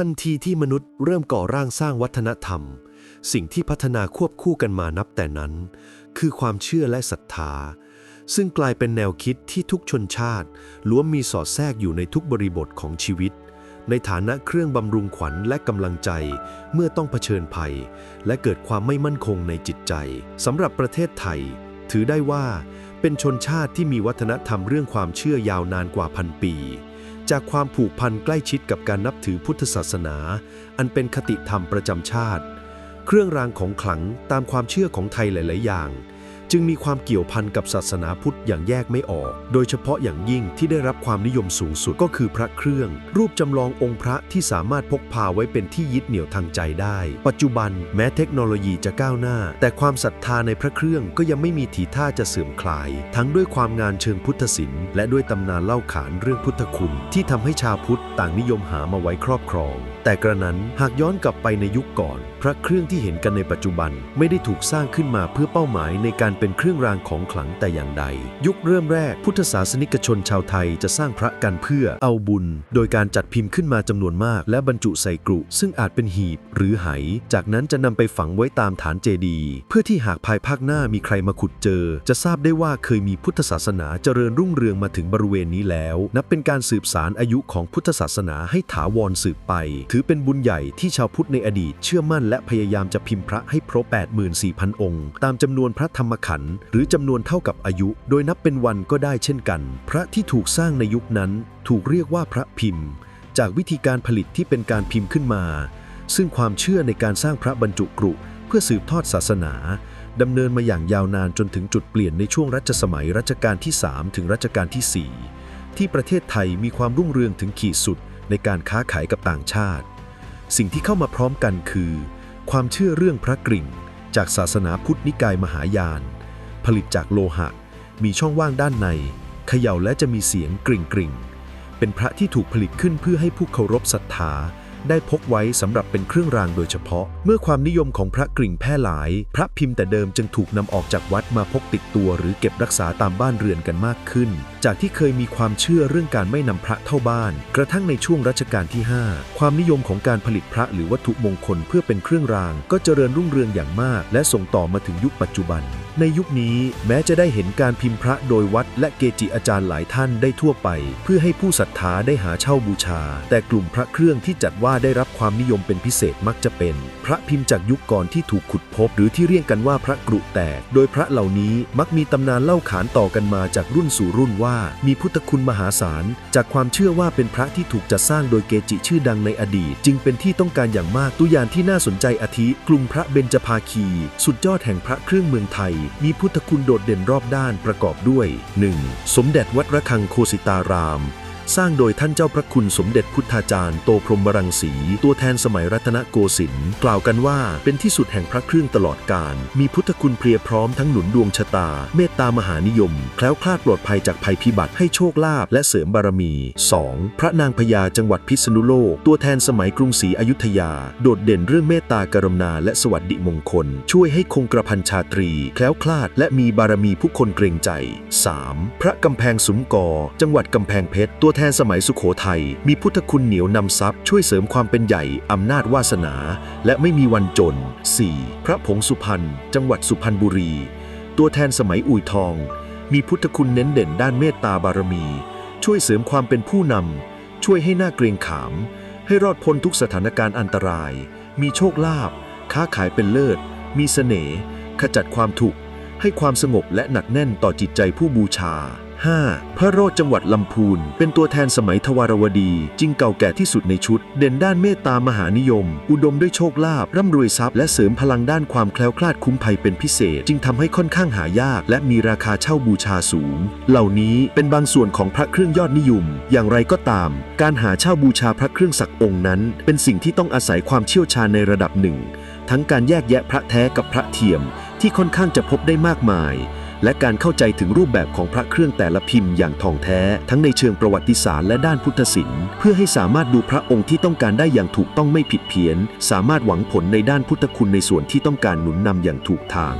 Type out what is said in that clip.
ทันทีที่มนุษย์เริ่มก่อร่างสร้างวัฒนธรรม สิ่งที่พัฒนาควบคู่กันมานับแต่นั้น คือความเชื่อและศรัทธา ซึ่งกลายเป็นแนวคิดที่ทุกชนชาติล้วนมีสอดแทรกอยู่ในทุกบริบทของชีวิต ในฐานะเครื่องบำรุงขวัญและกำลังใจ เมื่อต้องเผชิญภัย และเกิดความไม่มั่นคงในจิตใจสำหรับประเทศไทย ถือได้ว่า เป็นชนชาติที่มีวัฒนธรรมเรื่องความเชื่อยาวนานกว่าพันปี จากความผูกพันใกล้ชิดกับการนับถือพุทธศาสนา อันเป็นคติธรรมประจำชาติ เครื่องรางของขลังตามความเชื่อของไทยหลาย ๆ อย่าง จึงมีความเกี่ยวพันกับศาสนาพุทธอย่างแยกไม่ออก โดยเฉพาะอย่างยิ่งที่ได้รับความนิยมสูงสุดก็คือพระเครื่อง รูปจำลององค์พระที่สามารถพกพาไว้เป็นที่ยึดเหนี่ยวทางใจได้ ปัจจุบันแม้เทคโนโลยีจะก้าวหน้า แต่ความศรัทธาในพระเครื่องก็ยังไม่มีทีท่าจะเสื่อมคลาย ทั้งด้วยความงานเชิงพุทธศิลป์และด้วยตำนานเล่าขานเรื่องพุทธคุณ ที่ทำให้ชาวพุทธต่างนิยมหามาไว้ครอบครอง แต่กระนั้นหากย้อนกลับไปในยุคก่อน พระเครื่องที่เห็นกันในปัจจุบันไม่ได้ถูกสร้างขึ้นมาเพื่อเป้าหมายในการเป็นเครื่องรางของขลังแต่อย่างใด ยุคเริ่มแรกพุทธศาสนิกชนชาวไทยจะสร้างพระกันเพื่อเอาบุญ โดยการจัดพิมพ์ขึ้นมาจำนวนมาก และบรรจุใส่กรุ ซึ่งอาจเป็นหีบหรือไห จากนั้นจะนำไปฝังไว้ตามฐานเจดีย์เพื่อที่หากภายภาคหน้ามีใครมาขุดเจอ จะทราบได้ว่าเคยมีพุทธศาสนาเจริญรุ่งเรืองมาถึงบริเวณนี้แล้ว นับเป็นการสืบสารอายุของพุทธศาสนาให้ถาวรสืบไป ถือเป็นบุญใหญ่ที่ชาวพุทธในอดีตเชื่อมั่นและพยายามจะพิมพ์พระให้ครบ84,000 องค์ ตามจำนวนพระธรรมขันหรือจำนวนเท่ากับอายุ โดยนับเป็นวันก็ได้เช่นกัน พระที่ถูกสร้างในยุคนั้น ถูกเรียกว่าพระพิมพ์ จากวิธีการผลิตที่เป็นการพิมพ์ขึ้นมา ซึ่งความเชื่อในการสร้างพระบรรจุกรุเพื่อสืบทอดศาสนาดำเนินมาอย่างยาวนานจนถึงจุดเปลี่ยนในช่วงรัชสมัยรัชกาลที่ 3 ถึงรัชกาลที่ 4 ที่ประเทศไทยมีความรุ่งเรืองถึงขีดสุดในการค้าขายกับต่างชาติ สิ่งที่เข้ามาพร้อมกันคือ ความเชื่อเรื่องพระกริ่ง จากศาสนาพุทธนิกายมหายาน ผลิตจากโลหะ มีช่องว่างด้านในเขย่าและจะมีเสียงกริ่งกริ่งเป็นพระที่ถูกผลิตขึ้นเพื่อให้ผู้เคารพศรัทธา ได้พกไว้สำหรับเป็นเครื่องรางโดยเฉพาะ เมื่อความนิยมของพระกริ่งแพร่หลาย พระพิมพ์แต่เดิมจึงถูกนำออกจากวัดมาพกติดตัว หรือเก็บรักษาตามบ้านเรือนกันมากขึ้น จากที่เคยมีความเชื่อเรื่องการไม่นำพระเข้าบ้าน กระทั่งในช่วงรัชกาลที่ 5 ความนิยมของการผลิตพระหรือวัตถุมงคลเพื่อเป็นเครื่องราง ก็เจริญรุ่งเรืองอย่างมาก และส่งต่อมาถึงยุคปัจจุบัน ในยุคนี้แม้จะได้เห็นการพิมพ์พระโดยวัดและเกจิอาจารย์หลายท่านได้ทั่วไป เพื่อให้ผู้ศรัทธาได้หาเช่าบูชา แต่กลุ่มพระเครื่องที่จัดว่าได้รับความนิยมเป็นพิเศษมักจะเป็น พระพิมพ์จากยุคก่อนที่ถูกขุดพบ หรือที่เรียกกันว่าพระกรุแตก โดยพระเหล่านี้มักมีตำนานเล่าขานต่อกันมาจากรุ่นสู่รุ่นว่า มีพุทธคุณมหาศาล จากความเชื่อว่าเป็นพระที่ถูกจัดสร้างโดยเกจิชื่อดังในอดีต จึงเป็นที่ต้องการอย่างมากตัวอย่างที่น่าสนใจอาทิกรุงพระเบญจภาคี สุดยอดแห่งพระเครื่องเมืองไทยมีพุทธคุณโดดเด่นรอบด้านประกอบด้วย 1. สมเด็จวัดระฆังโคสิตาราม สร้างโดยท่านเจ้าพระคุณสมเด็จพุทธาจารย์โตพรหมรังสี ตัวแทนสมัยรัตนโกสินทร์กล่าวกันว่าเป็นที่สุดแห่งพระเครื่องตลอดกาลมีพุทธคุณเพียรพร้อมทั้งหนุนดวงชะตา เมตตามหานิยม แคล้วคลาดปลอดภัยจากภัยพิบัติให้โชคลาภและเสริมบารมี 2. พระนางพญาจังหวัดพิษณุโลก ตัวแทนสมัยกรุงศรีอยุธยา โดดเด่นเรื่องเมตตากรุณาและสวัสดิมงคล ช่วยให้คงกระพันชาตรี แคล้วคลาด และมีบารมีผู้คนเกรงใจ 3. พระกำแพงสุมกอ จังหวัดกำแพงเพชรตัวแททนสมัยสุขโขทัยมีพุทธคุณเหนียวนำทรัพย์ช่วยเสริมความเป็นใหญ่อำนาจวาสนา และไม่มีวันจน 4. พระผงสุพรรณจังหวัดสุพรรณบุรี ตัวแทนสมัยอุ่ยทอง มีพุทธคุณเน้นเด่นด้านเมตตาบารมี ช่วยเสริมความเป็นผู้นำช่วยให้หน้าเกรงขาม ให้รอดพ้นทุกสถานการณ์อันตราย มีโชคลาภค้าขายเป็นเลิศ มีเสน่ห์ขจัดความทุกข์ให้ความสงบและหนักแน่นต่อจิตใจผู้บูชา 5. พระโรจจังหวัดลำพูน เป็นตัวแทนสมัยทวารวดี จึงเก่าแก่ที่สุดในชุด เด่นด้านเมตตามหานิยม อุดมด้วยโชคลาภร่ำรวยทรัพย์และเสริมพลังด้านความแคล้วคลาดคุ้มภัยเป็นพิเศษ จึงทำให้ค่อนข้างหายาก และมีราคาเช่าบูชาสูง เหล่านี้เป็นบางส่วนของพระเครื่องยอดนิยม อย่างไรก็ตาม การหาเช่าบูชาพระเครื่องสักองค์นั้น เป็นสิ่งที่ต้องอาศัยความเชี่ยวชาญในระดับหนึ่ง ทั้งการแยกแยะพระแท้กับพระเทียม ที่ค่อนข้างจะพบได้มากมาย และการเข้าใจถึงรูปแบบของพระเครื่องแต่ละพิมพ์อย่างท่องแท้ ทั้งในเชิงประวัติศาสตร์และด้านพุทธศิลป์เพื่อให้สามารถดูพระองค์ที่ต้องการได้อย่างถูกต้องไม่ผิดเพี้ยน สามารถหวังผลในด้านพุทธคุณในส่วนที่ต้องการหนุนนำอย่างถูกทาง